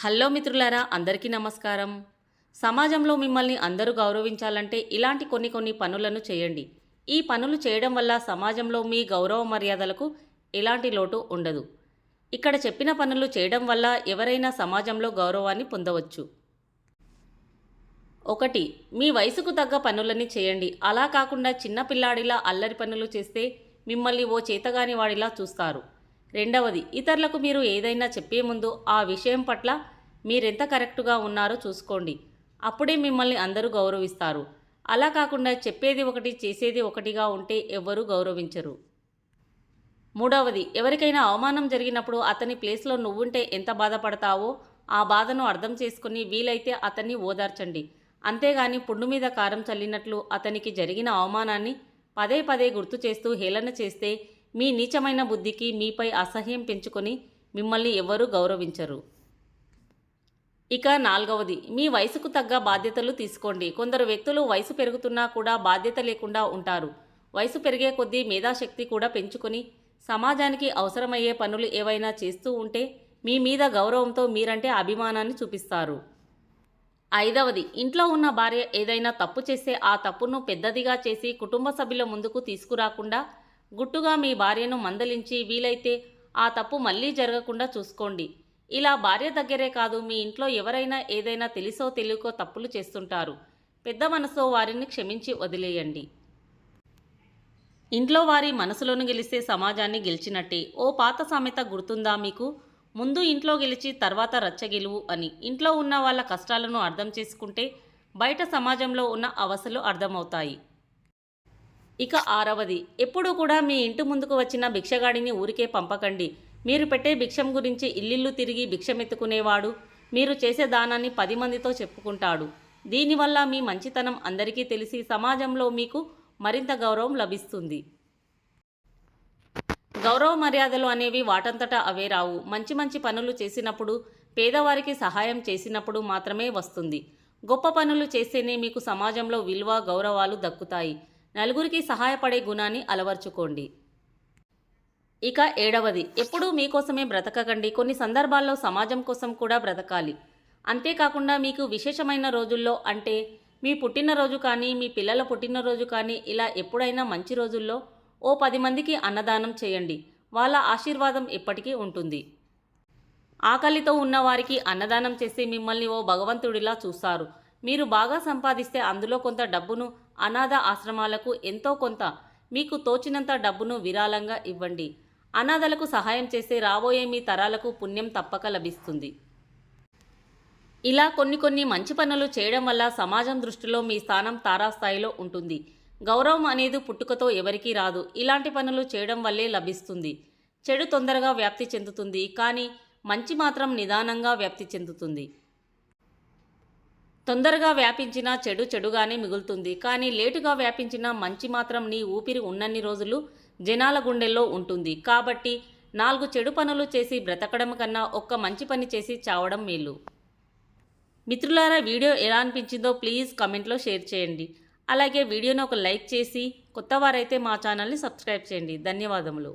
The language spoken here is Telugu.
హలో మిత్రులారా అందరికీ నమస్కారం. సమాజంలో మిమ్మల్ని అందరూ గౌరవించాలంటే ఇలాంటి కొన్ని కొన్ని పనులను చేయండి. ఈ పనులు చేయడం వల్ల సమాజంలో మీ గౌరవ మర్యాదలకు ఎలాంటి లోటు ఉండదు. ఇక్కడ చెప్పిన పనులు చేయడం వల్ల ఎవరైనా సమాజంలో గౌరవాన్ని పొందవచ్చు. ఒకటి మీ వయసుకు తగ్గ పనులని చేయండి. అలా కాకుండా చిన్న పిల్లాడిలా అల్లరి పనులు చేస్తే మిమ్మల్ని ఓ చేతగాని వాడిలా చూస్తారు. రెండవది ఇతరులకు మీరు ఏదైనా చెప్పే ముందు ఆ విషయం పట్ల మీరెంత కరెక్ట్గా ఉన్నారో చూసుకోండి. అప్పుడే మిమ్మల్ని అందరూ గౌరవిస్తారు. అలా కాకుండా చెప్పేది ఒకటి చేసేది ఒకటిగా ఉంటే ఎవ్వరూ గౌరవించరు. మూడవది ఎవరికైనా అవమానం జరిగినప్పుడు అతని ప్లేస్లో నువ్వుంటే ఎంత బాధపడతావో ఆ బాధను అర్థం చేసుకుని వీలైతే అతన్ని ఓదార్చండి. అంతేగాని పుండు మీద కారం చల్లినట్లు అతనికి జరిగిన అవమానాన్ని పదే పదే గుర్తు చేస్తూ హేళన చేస్తే మీ నీచమైన బుద్ధికి మీపై అసహ్యం పెంచుకొని మిమ్మల్ని ఎవరూ గౌరవించరు. ఇక నాలుగవది మీ వయసుకు తగ్గ బాధ్యతలు తీసుకోండి. కొందరు వ్యక్తులు వయసు పెరుగుతున్నా కూడా బాధ్యత లేకుండా ఉంటారు. వయసు పెరిగే కొద్దీ మేధాశక్తి కూడా పెంచుకొని సమాజానికి అవసరమయ్యే పనులు ఏవైనా చేస్తూ ఉంటే మీ మీద గౌరవంతో మీరంటే అభిమానాన్ని చూపిస్తారు. ఐదవది ఇంట్లో ఉన్న భార్య ఏదైనా తప్పు చేస్తే ఆ తప్పును పెద్దదిగా చేసి కుటుంబ సభ్యుల ముందుకు తీసుకురాకుండా గుట్టుగా మీ భార్యను మందలించి వీలైతే ఆ తప్పు మళ్ళీ జరగకుండా చూసుకోండి. ఇలా భార్య దగ్గరే కాదు మీ ఇంట్లో ఎవరైనా ఏదైనా తెలిసో తెలియకో తప్పులు చేస్తుంటారు. పెద్ద మనసుతో వారిని క్షమించి వదిలేయండి. ఇంట్లో వారి మనసులోను గెలిస్తే సమాజాన్ని గెలిచినట్టే. ఓ పాత సామెత గుర్తుందా మీకు? ముందు ఇంట్లో గెలిచి తర్వాత రచ్చ గెలువు అని. ఇంట్లో ఉన్న వాళ్ళ కష్టాలను అర్థం చేసుకుంటే బయట సమాజంలో ఉన్న అవసలు అర్థమవుతాయి. ఇక ఆరవది. ఎప్పుడూ కూడా మీ ఇంటి ముందుకు వచ్చిన భిక్షగాడిని ఊరికే పంపకండి. మీరు పెట్టే భిక్షం గురించి ఇల్లిల్లు తిరిగి భిక్షమెత్తుకునేవాడు. మీరు చేసే దానాన్ని పది మందితో చెప్పుకుంటాడు. దీనివల్ల మీ మంచితనం అందరికీ తెలిసి సమాజంలో మీకు మరింత గౌరవం లభిస్తుంది. గౌరవ మర్యాదలు అనేవి వాటంతటా అవే రావు. మంచి మంచి పనులు చేసినప్పుడు పేదవారికి సహాయం చేసినప్పుడు మాత్రమే వస్తుంది. గొప్ప పనులు చేస్తేనే మీకు సమాజంలో విలువ గౌరవాలు దక్కుతాయి. నలుగురికి సహాయపడే గుణాన్ని అలవర్చుకోండి. ఇక ఏడవది ఎప్పుడూ మీకోసమే బ్రతకకండి. కొన్ని సందర్భాల్లో సమాజం కోసం కూడా బ్రతకాలి. అంతేకాకుండా మీకు విశేషమైన రోజుల్లో అంటే మీ పుట్టినరోజు కానీ మీ పిల్లల పుట్టినరోజు కానీ ఇలా ఎప్పుడైనా మంచి రోజుల్లో ఓ పది మందికి అన్నదానం చేయండి. వాళ్ళ ఆశీర్వాదం ఎప్పటికీ ఉంటుంది. ఆకలితో ఉన్నవారికి అన్నదానం చేసి మిమ్మల్ని ఓ భగవంతుడిలా చూస్తారు. మీరు బాగా సంపాదిస్తే అందులో కొంత డబ్బును అనాథ ఆశ్రమాలకు ఎంతో కొంత మీకు తోచినంత డబ్బును విరాళంగా ఇవ్వండి. అనాథలకు సహాయం చేస్తే రాబోయే మీ తరాలకు పుణ్యం తప్పక లభిస్తుంది. ఇలా కొన్ని కొన్ని మంచి పనులు చేయడం వల్ల సమాజం దృష్టిలో మీ స్థానం తారాస్థాయిలో ఉంటుంది. గౌరవం అనేది పుట్టుకతో ఎవరికీ రాదు. ఇలాంటి పనులు చేయడం వల్లే లభిస్తుంది. చెడు తొందరగా వ్యాప్తి చెందుతుంది. కానీ మంచి మాత్రం నిదానంగా వ్యాప్తి చెందుతుంది. తొందరగా వ్యాపించిన చెడు చెడుగానే మిగులుతుంది. కానీ లేటుగా వ్యాపించిన మంచి మాత్రం నీ ఊపిరి ఉన్నన్ని రోజులు జనాల గుండెల్లో ఉంటుంది. కాబట్టి నాలుగు చెడు పనులు చేసి బ్రతకడం కన్నా ఒక్క మంచి పని చేసి చావడం మేలు. మిత్రులారా వీడియో ఎలా అనిపించిందో ప్లీజ్ కమెంట్లో షేర్ చేయండి. అలాగే వీడియోని ఒక లైక్ చేసి కొత్త వారైతే మా ఛానల్ని సబ్స్క్రైబ్ చేయండి. ధన్యవాదములు.